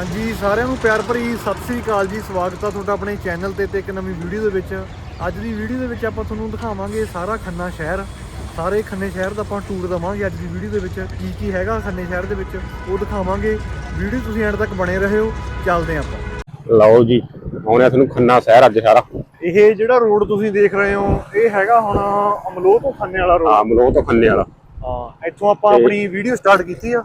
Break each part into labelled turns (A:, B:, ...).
A: ਹਾਂਜੀ ਸਾਰਿਆਂ ਨੂੰ ਪਿਆਰ ਭਰੀ ਸਤਿ ਸ੍ਰੀ ਅਕਾਲ ਜੀ। ਸਵਾਗਤ ਆ ਤੁਹਾਡਾ ਆਪਣੇ ਚੈਨਲ ਤੇ ਤੇ ਇੱਕ ਨਵੀਂ ਵੀਡੀਓ ਦੇ ਵਿੱਚ। ਅੱਜ ਦੀ ਵੀਡੀਓ ਦੇ ਵਿੱਚ ਆਪਾਂ ਤੁਹਾਨੂੰ ਦਿਖਾਵਾਂਗੇ ਸਾਰਾ ਖੰਨਾ ਸ਼ਹਿਰ। ਸਾਰੇ ਖੰਨੇ ਸ਼ਹਿਰ ਦਾ ਆਪਾਂ ਟੂਰ ਦਵਾਂਗੇ ਅੱਜ ਦੀ ਵੀਡੀਓ ਦੇ ਵਿੱਚ। ਕੀ ਕੀ ਹੈਗਾ ਖੰਨੇ ਸ਼ਹਿਰ ਦੇ ਵਿੱਚ ਉਹ ਦਿਖਾਵਾਂਗੇ। ਵੀਡੀਓ ਤੁਸੀਂ ਐਂਡ ਤੱਕ ਬਣੇ ਰਹੋ। ਚੱਲਦੇ ਹਾਂ ਆਪਾਂ।
B: ਲਓ ਜੀ ਆਉਣਿਆ ਤੁਹਾਨੂੰ ਖੰਨਾ ਸ਼ਹਿਰ ਅੱਜ ਸਾਰਾ।
A: ਇਹ ਜਿਹੜਾ ਰੋਡ ਤੁਸੀਂ ਦੇਖ ਰਹੇ ਹੋ ਇਹ ਹੈਗਾ ਹੁਣ ਅਮਲੋਹ ਤੋਂ ਖੰਨੇ ਵਾਲਾ
B: ਆ ਮਲੋਹ ਤੋਂ ਖੰਨੇ ਵਾਲਾ।
A: ਹਾਂ ਇੱਥੋਂ ਆਪਾਂ ਆਪਣੀ ਵੀਡੀਓ ਸਟਾਰਟ ਕੀਤੀ ਆ।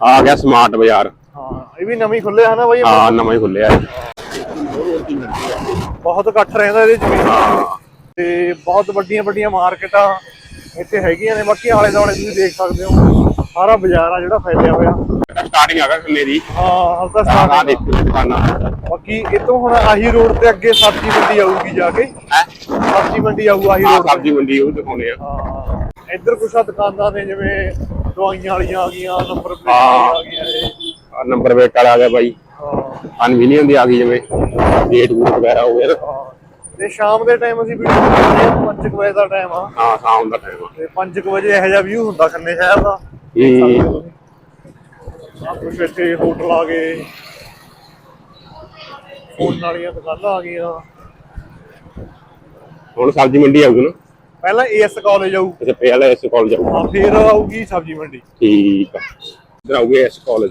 B: ਆ ਗਿਆ ਸਮਾਰਟ ਬਾਜ਼ਾਰ।
A: ਹਾਂ ਇਹ ਵੀ ਨਵੀਂ ਖੁੱਲਿਆ ਹਨਾ ਬਾਈ
B: ਆ ਨਵਾਂ ਹੀ ਖੁੱਲਿਆ ਹੈ।
A: ਬਹੁਤ ਇਕੱਠ ਰਹਿੰਦਾ ਇਹਦੇ ਜ਼ਮੀਨ। ਤੇ ਬਹੁਤ ਵੱਡੀਆਂ ਵੱਡੀਆਂ ਮਾਰਕੀਟਾਂ ਇੱਥੇ ਹੈਗੀਆਂ ਨੇ। ਬਾਕੀ ਆਲੇ ਦੁਆਲੇ ਤੁਸੀਂ ਦੇਖ ਸਕਦੇ ਹੋ ਸਾਰਾ ਬਾਜ਼ਾਰ ਆ ਜਿਹੜਾ ਫੈਲਿਆ ਹੋਇਆ।
B: ਸਟਾਰਟਿੰਗ ਆ ਗਿਆ ਖੰਨੇ ਦੀ?
A: ਹਾਂ ਹਾਲ ਤਾਂ
B: ਆ। ਦੇਖੋ ਦੁਕਾਨਾਂ।
A: ਬਾਕੀ ਇਤੋਂ ਹੁਣ ਆਹੀ ਰੋਡ ਤੇ ਅੱਗੇ ਸਬਜ਼ੀ ਮੰਡੀ ਆਊਗੀ ਜਾ ਕੇ।
B: ਹੈ?
A: ਸਬਜ਼ੀ ਮੰਡੀ ਆਊ ਆਹੀ ਰੋਡ
B: ਸਬਜ਼ੀ ਮੰਡੀ ਉਹ ਦਿਖਾਉਣੇ ਆ।
A: ਹਾਂ ਇੱਧਰ ਕੁਛ ਦੁਕਾਨਾਂ ਨੇ ਜਿਵੇਂ ਦਵਾਈਆਂ ਵਾਲੀਆਂ ਆ ਗਈਆਂ ਨੰਬਰ ਪਲੇਟ। ਆ ਗਈਆਂ ਇਹ।
B: ਆ ਨੰਬਰ ਵੇਟ ਵਾਲਾ ਆ ਗਿਆ ਬਾਈ।
A: ਹਾਂ।
B: ਅਨਵੀਨੀਅਮ ਦੀ ਆ ਗਈ ਜਿਵੇਂ ਡੇਟ ਬੂਟ ਵਗੈਰਾ ਹੋ ਗਿਆ।
A: ਹਾਂ। ਤੇ ਸ਼ਾਮ ਦੇ ਟਾਈਮ ਅਸੀਂ ਵੀਡੀਓ ਬਣਾਉਂਦੇ ਹਾਂ 5 ਵਜੇ ਦਾ ਟਾਈਮ ਆ।
B: ਹਾਂ ਸ਼ਾਮ ਦਾ ਟਾਈਮ ਆ।
A: ਤੇ 5 ਵਜੇ ਇਹੋ ਜਿਹਾ ਵਿਊ ਹੁੰਦਾ ਖੰਨੇ ਸ਼ਹਿਰ ਦਾ।
B: ਹੂੰ।
A: ਆ ਕੁਛ ਇੱਥੇ ਹੋਟਲ ਆ ਗਏ। ਫੋਨ ਵਾਲੀਆਂ ਦੁਕਾਨਾਂ ਆ ਗਈਆਂ।
B: ਹੁਣ ਸਬਜ਼ੀ ਮੰਡੀ ਆਊਗੀ ਨਾ?
A: ਪਹਿਲਾਂ ਏਐਸ ਕਾਲਜ ਆਊ
B: ਅੱਛਾ ਪਹਿਲਾਂ ਇਸ ਕਾਲਜ ਆਊ
A: ਹਾਂ ਫਿਰ ਆਊਗੀ ਸਬਜ਼ੀ ਮੰਡੀ।
B: ਠੀਕ ਆ। ਇਧਰ ਆਊਗੇ ਇਸ ਕਾਲਜ।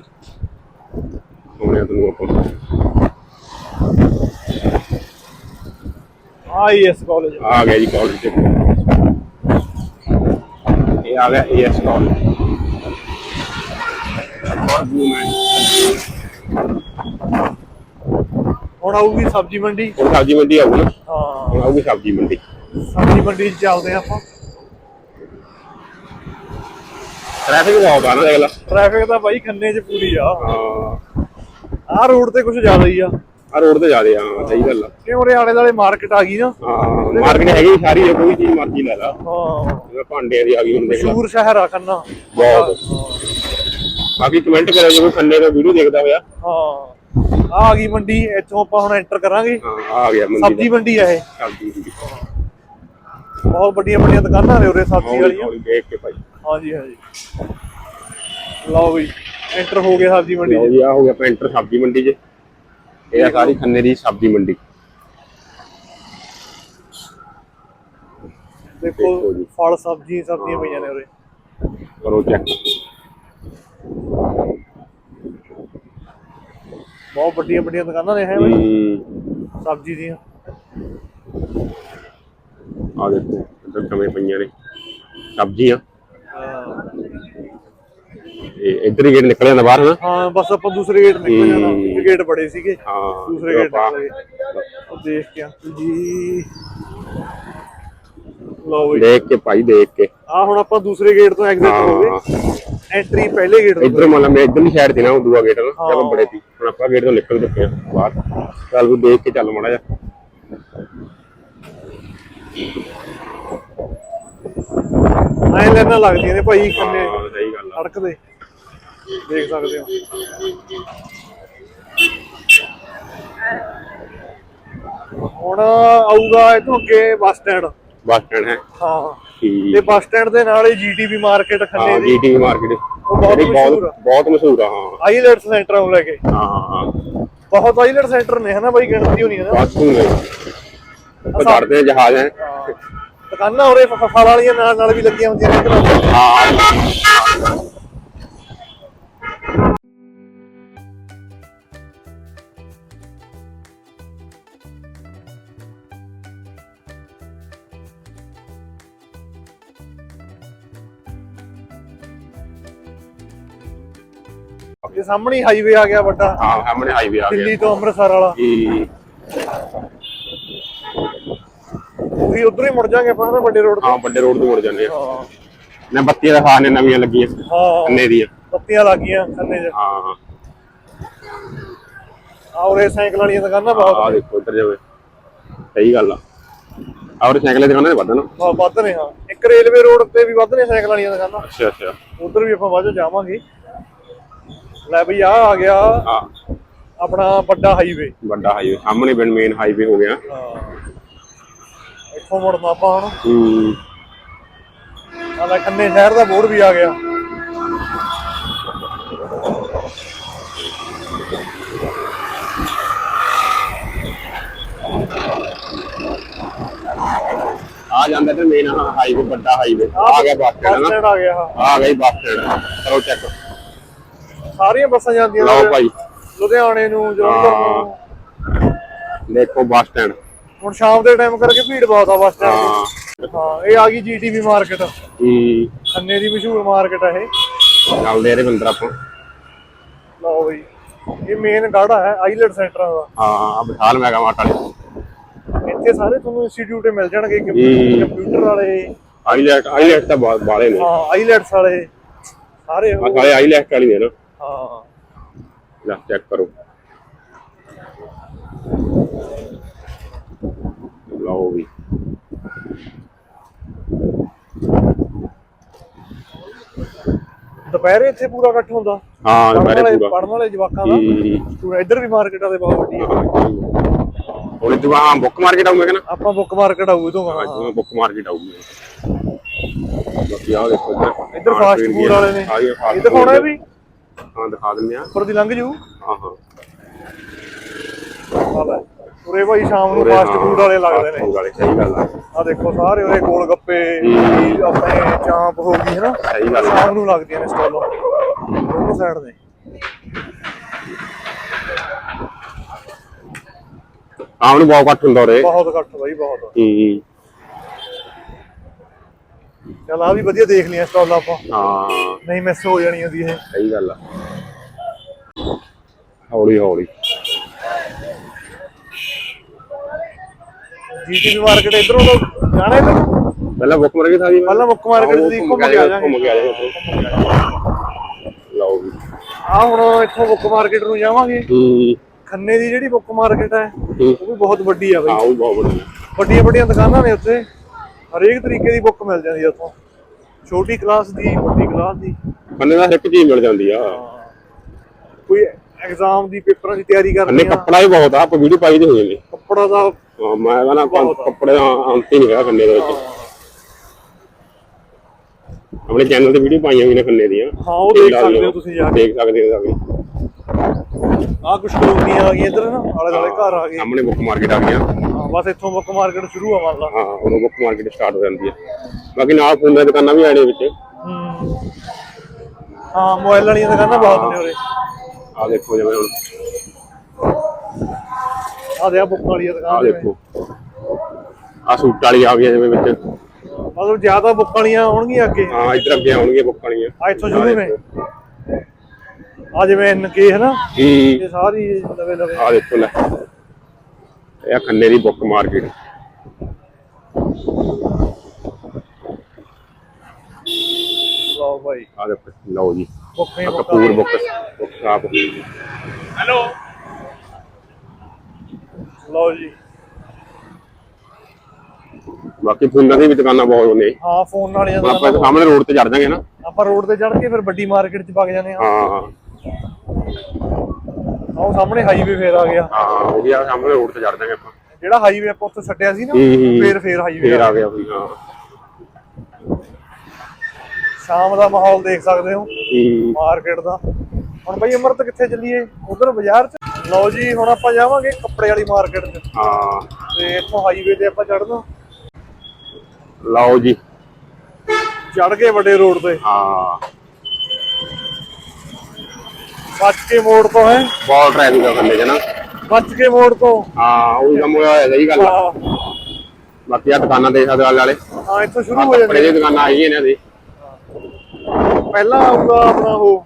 B: ਆਉਣਿਆ ਤੁਹਾਨੂੰ ਆਪਾਂ।
A: ਆ ਏਐਸ ਕਾਲਜ।
B: ਆ ਗਿਆ ਜੀ ਕਾਲਜ ਤੇ। ਇਹ ਆ ਗਿਆ ਏਐਸ ਕਾਲਜ।
A: ਹੁਣ ਆਊਗੀ ਸਬਜ਼ੀ ਮੰਡੀ।
B: ਹੁਣ ਸਬਜ਼ੀ ਮੰਡੀ ਆਊ ਨਾ?
A: ਹਾਂ।
B: ਹੁਣ ਆਊਗੀ ਸਬਜ਼ੀ ਮੰਡੀ।
A: ਸਬਜ਼ੀ ਮੰਡੀ 'ਚ ਚੱਲਦੇ ਆਪਾਂ।
B: ਟ੍ਰੈਫਿਕ ਬਹੁਤ ਆ ਨਾ ਦੇਖ ਲਾ।
A: ਟ੍ਰੈਫਿਕ ਤਾਂ ਬਾਈ ਖੰਨੇ 'ਚ ਪੂਰੀ ਆ।
B: ਹਾਂ।
A: ਆਹ ਰੋਡ ਤੇ ਕੁਝ ਜ਼ਿਆਦਾ ਹੀ ਆ।
B: ਆ ਰੋਡ ਤੇ ਜਾਦੇ ਆ ਸਹੀ ਗੱਲ ਆ।
A: ਕਿਉਂ ਉਰੇ ਆਲੇ ਦਾਲੇ ਮਾਰਕੀਟ ਆ ਗਈ ਨਾ।
B: ਹਾਂ ਮਾਰਕੀਟ ਹੈਗੀ ਸਾਰੀ ਹੈ, ਕੋਈ ਚੀਜ਼ ਮਰਜ਼ੀ ਲੈ ਲਾ।
A: ਹਾਂ।
B: ਜਿਵੇਂ ਭਾਂਡਿਆਂ ਦੀ ਆ ਗਈ ਹੁਣ ਦੇਖ ਲਾ।
A: ਮਸ਼ਹੂਰ ਸ਼ਹਿਰ ਆ ਖੰਨਾ।
B: ਬਹੁਤ। ਬਾਕੀ ਕਮੈਂਟ ਕਰਿਓ ਜੇ ਕੋਈ ਖੰਨੇ ਦਾ ਵੀਡੀਓ ਦੇਖਦਾ ਹੋਇਆ।
A: ਹਾਂ। ਆ ਗਈ ਮੰਡੀ ਇੱਥੋਂ ਆਪਾਂ ਹੁਣ ਐਂਟਰ ਕਰਾਂਗੇ।
B: ਹਾਂ ਆ ਗਿਆ ਮੰਡੀ
A: ਸਬਜ਼ੀ ਮੰਡੀ ਆ ਇਹ।
B: ਸਬਜ਼ੀ
A: ਬਹੁਤ ਵੱਡੀਆਂ ਵੱਡੀਆਂ ਦੁਕਾਨਾਂ ਨੇ ਉਰੇ ਸਬਜ਼ੀ ਵਾਲੀਆਂ।
B: ਦੇਖ ਕੇ ਭਾਈ।
A: ਹਾਂਜੀ ਹਾਂਜੀ। ਲਓ ਬਈ ਐਂਟਰ ਹੋ ਗਿਆ ਸਬਜ਼ੀ ਮੰਡੀ
B: ਲਓ ਜੀ ਆ ਹੋ ਗਿਆ ਪੈਂਟਰ ਸਬਜ਼ੀ ਮੰਡੀ 'ਚ। ਇਹ ਆ ਸਾਰੀ ਖੰਨੇ ਦੀ ਸਬਜ਼ੀ ਮੰਡੀ।
A: ਦੇਖੋ
B: ਦੇਖੋ ਜੀ।
A: ਫਲ ਸਬਜ਼ੀ ਸਬਜ਼ੀਆਂ ਪਈਆਂ ਨੇ ਉਰੇ।
B: ਕਰੋ ਚੈੱਕ
A: ਬਹੁਤ ਵੱਡੀਆਂ ਵੱਡੀਆਂ ਦੁਕਾਨਾਂ ਨੇ ਹੈ ਬਈ
B: ਹੂੰ।
A: ਸਬਜ਼ੀ ਦੀਆਂ।
B: ਆ ਦੇਖੋ ਇੱਧਰ ਕਮੇ ਪਈਆਂ ਨੇ। ਸਬਜ਼ੀਆਂ ਇਹ ਇੱਧਰ ਹੀ ਗੇਟ ਨਿਕਲ ਜਾਂਦਾ ਬਾਹਰ
A: ਹਾਂ ਬਸ ਆਪਾਂ ਦੂਸਰੇ ਗੇਟ ਨਿਕਲ ਜਾਣਾ। ਇੱਕ ਗੇਟ ਬੜੇ ਸੀਗੇ।
B: ਹਾਂ
A: ਦੂਸਰੇ ਗੇਟ ਨਿਕਲ ਗਏ। ਉਹ ਦੇਖ ਕੇ ਅੰਕਲ ਜੀ। ਲਓ
B: ਦੇਖ ਕੇ ਭਾਈ ਦੇਖ ਕੇ।
A: ਆ ਹੁਣ ਆਪਾਂ ਦੂਸਰੇ ਗੇਟ ਤੋਂ ਐਗਜ਼ਿਟ ਹੋ ਗਏ। ਐਂਟਰੀ ਪਹਿਲੇ ਗੇਟ ਤੋਂ
B: ਇੱਧਰ ਮਤਲਬ ਮੈਂ ਇੱਧਰਲੀ ਸਾਈਡ ਤੇ ਨਾ ਉਹ ਦੂਆ ਗੇਟ ਨਾ। ਜਦੋਂ ਬੜੇ ਸੀ। ਹੁਣ ਆਪਾਂ ਗੇਟ ਤੋਂ ਨਿਕਲ ਚੁੱਕੇ ਆ ਬਾਹਰ। ਚੱਲ ਕੋਈ ਦੇਖ ਕੇ ਚੱਲ ਮਾੜਾ ਜਾ
A: ਐਂ ਲੈਣਾ ਲੱਗਦੀਆਂ ਨੇ ਭਾਈ ਕੰਨੇ
B: ਸਹੀ ਗੱਲ ਆ।
A: ਦੇਖ ਸਕਦੇ ਹੋ। ਹੁਣ ਆਊਗਾ ਇਥੋਂ ਅੱਗੇ ਬੱਸ ਸਟੈਂਡ।
B: ਬੱਸ ਸਟੈਂਡ ਹੈ।
A: ਹਾਂ। ਤੇ ਬੱਸ ਸਟੈਂਡ ਦੇ ਨਾਲ ਹੀ ਜੀਟੀਬੀ ਮਾਰਕੀਟ
B: ਹਾਂ
A: ਖੰਨੇ ਦੀ।
B: ਜੀਟੀ ਮਾਰਕੀਟ
A: ਉਹ ਬਹੁਤ ਮਸ਼ਹੂਰ ਆ।
B: ਬਹੁਤ ਮਸ਼ਹੂਰ ਆ ਹਾਂ।
A: ਆਈਲੈਟਸ ਸੈਂਟਰ ਨੂੰ ਲੈ ਕੇ।
B: ਹਾਂ ਹਾਂ
A: ਬਹੁਤ ਆਈਲੈਟ ਸੈਂਟਰ ਨੇ ਹਨਾ ਬਾਈ ਗਿਣਤੀ ਹੋਣੀ ਹੈ ਨਾ।
B: ਬਸ ਨੂੰ ਚੜਦੇ ਆ ਜਹਾਜ਼ ਹੈ।
A: ਦੁਕਾਨਾਂ ਫ- ਫਲ ਵਾਲੀਆਂ ਨਾਲ ਨਾਲ ਵੀ ਲੱਗੀਆਂ ਹੁੰਦੀਆਂ ਨੇ ਘਰਾਂ ਦੇ।
B: ਹਾਂ
A: ਇਹ ਸਾਹਮਣੇ ਹਾਈਵੇ ਆ ਗਿਆ ਵੱਡਾ
B: ਹਾਂ ਸਾਹਮਣੇ ਹਾਈਵੇ ਆ ਗਿਆ
A: ਦਿੱਲੀ ਤੋਂ ਅੰਮ੍ਰਿਤਸਰ ਵਾਲਾ
B: ਜੀ
A: ਉਹੀ ਉਧਰ ਹੀ ਮੁੜ ਜਾਾਂਗੇ ਆਪਾਂ ਨਾ ਵੱਡੇ ਰੋਡ ਤੋਂ।
B: ਹਾਂ ਵੱਡੇ ਰੋਡ ਤੋਂ ਮੁੜ ਜਾਂਦੇ ਆ।
A: ਹਾਂ।
B: ਨਾ ਬੱਤੀਆਂ ਦਾ ਖਾਣੇ ਨਵੀਆਂ ਲੱਗੀਆਂ।
A: ਹਾਂ।
B: ਅੰਨੇ ਦੀਆਂ।
A: ਬੱਤੀਆਂ ਲੱਗੀਆਂ ਖੰਨੇ 'ਚ।
B: ਹਾਂ
A: ਆ ਉਰੇ ਸਾਈਕਲ ਵਾਲੀਆਂ ਦੁਕਾਨਾਂ
B: ਆ
A: ਬਹੁਤ
B: ਦੇਖੋ ਇੱਧਰ ਜਾਵੇ ਸਹੀ ਗੱਲ ਆ। ਔਰ ਸਾਈਕਲ ਦੀ ਦੁਕਾਨਾਂ ਤੇ ਵੱਧ ਨਾ।
A: ਹਾਂ, ਵੱਧ ਨੇ ਹਾਂ। ਇੱਕ ਰੇਲਵੇ ਰੋਡ ਤੇ ਵੀ ਵੱਧ ਨੇ ਸਾਈਕਲ ਵਾਲੀਆਂ ਦੁਕਾਨਾਂ।
B: ਅੱਛਾ ਅੱਛਾ।
A: ਉਧਰ ਵੀ ਆਪਾਂ 'ਚ ਜਾਵਾਂਗੇ। ਲੈ ਬਈ ਆ ਆ ਗਿਆ।
B: ਹਾਂ।
A: ਆਪਣਾ ਵੱਡਾ ਹਾਈਵੇ
B: ਵੱਡਾ ਹਾਈਵੇ ਸਾਹਮਣੇ ਬਿਨ ਮੇਨ ਹਾਈਵੇ ਹੋ ਗਿਆ।
A: ਇੱਥੋਂ ਮੁੜਨਾ ਆਪਾਂ ਹੁਣ।
B: ਹੂੰ।
A: ਆਲਾ ਖੰਨੇ ਸ਼ਹਿਰ ਦਾ ਬੋਰਡ ਵੀ ਆ ਗਿਆ।
B: ਆ ਜਾਂਦਾ ਤੇ ਮੇਨ ਹਾਈਵੇ ਵੱਡਾ ਹਾਈਵੇ ਆ ਗਿਆ ਬੱਸ ਸਟੈਂਡ
A: ਆ ਗਿਆ
B: ਆ ਗਈ ਬੱਸ ਸਟੈਂਡ। ਕਰੋ ਚੈੱਕ
A: ਸਾਰੀਆਂ ਬੱਸਾਂ ਜਾਂਦੀਆਂ
B: ਲਓ ਭਾਈ।
A: ਲੁਧਿਆਣੇ ਨੂੰ ਜਲੰਧਰ ਨੂੰ।
B: ਦੇਖੋ ਬੱਸ ਸਟੈਂਡ।
A: ਹੁਣ ਸ਼ਾਮ ਦੇ ਟਾਈਮ ਕਰਕੇ ਭੀੜ ਬਹੁਤ ਆ ਬੱਸ ਸਟੈਂਡ
B: ਹਾਂ।
A: ਤੇ ਹਾਂ ਇਹ ਆ ਗਈ ਜੀਟੀਵੀ ਮਾਰਕੀਟ
B: ਹੂੰ।
A: ਖੰਨੇ ਦੀ ਮਸ਼ਹੂਰ ਮਾਰਕੀਟ ਆ ਇਹ।
B: ਚੱਲਦੇ ਇਹਦੇ ਅੰਦਰ ਆਪਾਂ।
A: ਲਓ ਬਈ ਇਹ ਮੇਨ ਗਾੜਾ ਹੈ ਆਈਲੈਟ ਸੈਂਟਰ ਦਾ
B: ਹਾਂ ਆ ਵਿਸ਼ਾਲ ਮੈਗਾ ਮਾਰਟ ਵਾਲੇ।
A: ਇੱਥੇ ਸਾਰੇ ਤੁਹਾਨੂੰ ਇੰਸਟੀਚਿਊਟ ਮਿਲ ਜਾਣਗੇ। ਕੰਪਿਊਟਰ ਵਾਲੇ।
B: ਆਈਲੈਟ ਆਈਲੈਟ ਤਾਂ ਬਹੁਤ ਬਾਲੇ ਨੇ।
A: ਹਾਂ ਆਈਲੈਟਸ ਵਾਲੇ। ਸਾਰੇ
B: ਆ
A: ਉਹ-
B: ਸਾਰੇ ਆਈਲੈਟ ਵਾਲੀ ਨੇ ਨਾ।
A: ਹਾਂ।
B: ਲੈ ਚੈੱਕ ਕਰੋ। ਲਓ ਵੀ।
A: ਦੁਪਹਿਰੇ ਇੱਥੇ ਪੂਰਾ ਇਕੱਠ ਹੁੰਦਾ?
B: ਹਾਂ ਦੁਪਹਿਰੇ ਪੂਰਾ।
A: ਪੜਨ ਵਾਲੇ ਜਵਾਕਾਂ ਦਾ?
B: ਹੂੰ।
A: ਪੂਰਾ ਇੱਧਰ ਵੀ ਮਾਰਕੀਟ ਤੇ ਬਹੁਤ ਵੱਡੀ ਆ
B: ਹੁਣ ਤੂੰ ਆ ਬੁੱਕ ਮਾਰਕੀਟ ਆਉਂਗਾ ਕਿ ਨਾ?
A: ਆਪਾਂ ਬੁੱਕ ਮਾਰਕੀਟ ਆਊ ਤੋਂ
B: ਹਾਂ ਬੁੱਕ ਮਾਰਕੀਟ ਆਊਗੀ। ਬਾਕੀ ਆ ਦੇਖੋ ਇੱਧਰ।
A: ਇੱਧਰ ਫਾਸਟ ਫੂਡ ਵਾਲੇ ਨੇ।
B: ਸਾਰੀਆਂ fast
A: ਇਹ ਦਿਖਾਉਣਾ ਹੈ
B: food
A: ਵੀ?
B: ਹਾਂ ਦਿਖਾ ਦਿੰਦੇ ਆ
A: ਉੱਪਰ ਦੀ ਲੰਘ ਜੂ?
B: ਹਾਂ ਹਾਂ।
A: ਉਰੇ ਭਾਈ ਸ਼ਾਮ ਨੂੰ ਫਾਸਟ ਫੂਡ ਵਾਲੇ ਲੱਗਦੇ ਨੇ।
B: ਵਾਲੇ ਸਹੀ ਗੱਲ ਆ।
A: ਆ ਦੇਖੋ ਸਾਰੇ ਉਰੇ ਗੋਲ ਗੱਪੇ। ਆਪਣੇ ਚਾਂਪ ਹੋ ਗਈ ਹੈ ਨਾ
B: ਸਹੀ ਗੱਲ ਆ।
A: ਸ਼ਾਮ ਨੂੰ ਲੱਗਦੀਆਂ ਨੇ ਸਟਾਲਾਂ। ਦੋਨੋਂ ਸਾਈਡ ਦੇ।
B: ਆਮ ਨੂੰ ਬਹੁਤ ਘੱਟ ਹੁੰਦਾ ਉਰੇ।
A: ਬਹੁਤ ਘੱਟ ਬਾਈ ਬਹੁਤ।
B: ਹੂੰ।
A: ਚਲ ਆ ਵੀ ਵਧੀਆ ਦੇਖ ਲਿਆ ਸਟਾਲ ਆਪਾਂ।
B: ਹਾਂ।
A: ਨਹੀਂ ਮਿਸ ਹੋ ਜਾਣੀ ਉਹਦੀ ਇਹ।
B: ਸਹੀ ਗੱਲ ਆ। ਹੌਲੀ ਹੌਲੀ।
A: ਜੀਟੀਵੀ ਮਾਰਕੀਟ ਇਧਰੋਂ ਤਾਂ ਜਾਣਾ ਇੱਧਰ?
B: ਪਹਿਲਾਂ ਬੁੱਕ ਮਾਰਕੀਟ ਆ ਗਈ
A: ਪਹਿਲਾਂ book market ਦੀ ਘੁੰਮ ਕੇ ਆ ਜਾਵਾਂਗੇ।
B: ਘੁੰਮ ਕੇ ਆ ਜਾਵਾਂਗੇ ਲਓ ਵੀ
A: ਆ ਹੁਣ ਇੱਥੋਂ ਬੁੱਕ ਮਾਰਕੀਟ ਨੂੰ ਜਾਵਾਂਗੇ।
B: ਹੂੰ।
A: ਖੰਨੇ ਦੀ ਜਿਹੜੀ ਬੁੱਕ ਮਾਰਕੀਟ ਹੈ
B: ਹੂੰ।
A: ਉਹ ਵੀ ਬਹੁਤ ਵੱਡੀ ਆ
B: ਹਾਂ
A: ਬਈ
B: ਉਹ ਬਹੁਤ ਵਧੀਆ
A: ਵੱਡੀਆਂ ਵੱਡੀਆਂ ਦੁਕਾਨਾਂ ਨੇ ਉੱਥੇ। ਹਰੇਕ ਤਰੀਕੇ ਦੀ ਬੁੱਕ ਮਿਲ ਜਾਂਦੀ ਆ ਉੱਥੋਂ। ਛੋਟੀ ਕਲਾਸ ਦੀ ਵੱਡੀ ਕਲਾਸ ਦੀ।
B: ਕੰਨੇ ਦਾ ਹਰ ਇੱਕ ਚੀਜ਼ ਮਿਲ ਜਾਂਦੀ ਆ।
A: ਕੋਈ ਐਗਜ਼ਾਮ ਦੀ ਪੇਪਰਾਂ ਦੀ ਤਿਆਰੀ ਕਰਨੀ ਆ।
B: ਕੱਪੜਾ ਵੀ ਬਹੁਤ ਆ ਆਪਾਂ ਵੀਡੀਓ ਪਾਈ ਤੇ ਹੋਏ ਨੇ
A: ਕੱਪੜਾ ਦਾ
B: ਹਾਂ, ਮੈਂ ਕਹਿੰਦਾ। ਕੱਪੜੇ ਦਾ ਅੰਤ ਹੀ ਨਹੀਂ ਹੈਗਾ ਕੰਨੇ ਦੇ ਵਿੱਚ। ਆਪਣੇ ਚੈਨਲ ਤੇ ਵੀਡੀਓ ਪਾਈਆਂ ਹੋਈਆਂ ਨੇ ਕੰਨੇ ਦੀਆਂ।
A: ਹਾਂ ਉਹ ਦੇਖ ਸਕਦੇ ਹੋ ਤੁਸੀਂ ਜਾ ਕੇ।
B: ਦੇਖ ਸਕਦੇ ਹੋ
A: ਆ ਕੁਝ ਕਲੋਨੀਆਂ ਆ ਗਈਆਂ ਇੱਧਰ ਨਾ ਆਲੇ ਦੁਆਲੇ ਘਰ ਆ ਗਏ।
B: ਸਾਹਮਣੇ ਬੁੱਕ ਮਾਰਕੀਟ ਆ ਗਈਆਂ।
A: ਹਾਂ ਬਸ ਇੱਥੋਂ ਬੁੱਕ ਮਾਰਕੀਟ ਸ਼ੁਰੂ ਆ ਮੰਨ ਲਾ।
B: ਹਾਂ ਉਦੋਂ ਬੁੱਕ ਮਾਰਕੀਟ ਸਟਾਰਟ ਹੋ ਜਾਂਦੀ ਹੈ। ਬਾਕੀ ਨਾਲ ਫੋਨ ਦੀਆਂ ਦੁਕਾਨਾਂ ਵੀ ਆਣੇ ਵਿੱਚ।
A: ਹੂੰ। ਹਾਂ ਮੋਬਾਈਲ ਵਾਲੀਆਂ ਦੁਕਾਨਾਂ ਬਹੁਤ ਨੇ ਉਰੇ।
B: ਆ ਦੇਖੋ ਜਿਵੇਂ ਹੁਣ।
A: ਆ ਦੇ ਆ ਬੁੱਕ ਵਾਲੀਆਂ
B: ਆ
A: ਦੁਕਾਨ ਦੇ
B: ਦੇਖੋ। ਆ ਸੂਟ ਵਾਲੀ ਆ ਗਈਆਂ ਜਿਵੇਂ ਵਿੱਚ।
A: ਮਤਲਬ ਜ਼ਿਆਦਾ ਬੁੱਕ ਵਾਲੀਆਂ ਆਉਣਗੀਆਂ ਅੱਗੇ।
B: ਹਾਂ ਇੱਧਰ ਅੱਗੇ ਆਉਣਗੀਆਂ ਬੁੱਕ ਵਾਲੀਆਂ।
A: ਆ ਇੱਥੋਂ ਸ਼ੁਰੂ ਨੇ। ਆ ਜਿਵੇਂ ਐਨ ਕੇ ਹੈ ਨਾ। ਇਹ ਸਾਰੀ ਲਵੇ ਲਵੇ
B: ਆ ਦੇਖੋ ਲੈ। ਇਹ ਖੰਨੇ ਦੀ ਬੁੱਕ ਮਾਰਕੀਟ
A: ਲਓ ਭਾਈ
B: ਆ ਦੇਖੋ ਲਓ ਜੀ।
A: ਬੁੱਕਾਂ ਹੀ
B: ਆ
A: ਬੁੱਕਾਂ
B: ਕਪੂਰ ਬੁੱਕ ਬੁੱਕ ਸ਼ਾਪ
A: ਲਓ ਜੀ।
B: ਬਾਕੀ ਫੋਨਾਂ ਦੀ ਵੀ ਦੁਕਾਨਾਂ ਬਹੁਤ ਨੇ।
A: ਹਾਂ ਫੋਨ ਵਾਲੀਆਂ
B: ਹੁਣ ਆਪਾਂ ਸਾਹਮਣੇ ਰੋਡ ਤੇ ਚੜ ਜਾਾਂਗੇ ਨਾ।
A: ਆਪਾਂ ਰੋਡ ਤੇ ਚੜ ਕੇ ਫਿਰ ਵੱਡੀ ਮਾਰਕੀਟ 'ਚ ਵਗ ਜਾਂਦੇ ਆ
B: ਹਾਂ।
A: ਆਹ ਸਾਹਮਣੇ ਹਾਈਵੇ ਫੇਰ ਆ ਗਿਆ।
B: ਹਾਂ ਉਹ ਵੀ ਆ ਸਾਹਮਣੇ ਰੋਡ ਤੇ ਚੜ ਜਾਾਂਗੇ ਆਪਾਂ।
A: ਜਿਹੜਾ ਹਾਈਵੇ ਆਪਾਂ ਉੱਥੇ ਛੱਡਿਆ ਸੀ ਨਾ। ਫੇਰ ਫੇਰ ਹਾਈਵੇ
B: ਫੇਰ ਆ ਗਿਆ। ਵੀ ਹਾਂ।
A: ਸ਼ਾਮ ਦਾ ਮਾਹੌਲ ਦੇਖ ਸਕਦੇ ਹੋ ਮਾਰਕੀਟ ਦਾ। ਹੁਣ ਬਈ ਅਮਰਤ ਕਿੱਥੇ ਚੱਲੀਏ? ਉਧਰ ਬਾਜ਼ਾਰ 'ਚ? ਲਓ ਜੀ ਹੁਣ ਆਪਾਂ ਜਾਵਾਂਗੇ ਕੱਪੜੇ ਵਾਲੀ ਮਾਰਕੀਟ 'ਚ।
B: ਹਾਂ।
A: ਤੇ ਇੱਥੋਂ ਹਾਈਵੇ ਤੇ ਆਪਾਂ ਚੜਨਾ
B: ਲਓ ਜੀ।
A: ਚੜ ਕੇ ਵੱਡੇ ਰੋਡ ਤੇ।
B: ਹਾਂ।
A: ਬਚ ਕੇ ਮੋੜ ਤੋਂ ਹੈ।
B: ਬਹੁਤ ਟ੍ਰੈਫਿਕ ਆ ਖੰਨੇ ਚ ਨਾ
A: ਬਚ ਕੇ ਮੋੜ ਤੋਂ।
B: ਹਾਂ ਉਹ ਕੰਮ ਹੋਇਆ ਹੋਇਆ ਸਹੀ ਗੱਲ
A: ਹਾਂ।
B: ਬਾਕੀ ਆ ਦੁਕਾਨਾਂ ਦੇਖ ਸਕਦੇ ਵਾਲੇ
A: ਹਾਂ, ਇੱਥੋਂ ਸ਼ੁਰੂ ਹੋ ਜਾਂਦੇ
B: ਦੀ ਦੁਕਾਨਾਂ ਆਈਆਂ ਨੇ ਦੀ
A: ਪਹਿਲਾਂ ਆਊਗਾ ਆਪਣਾ ਉਹ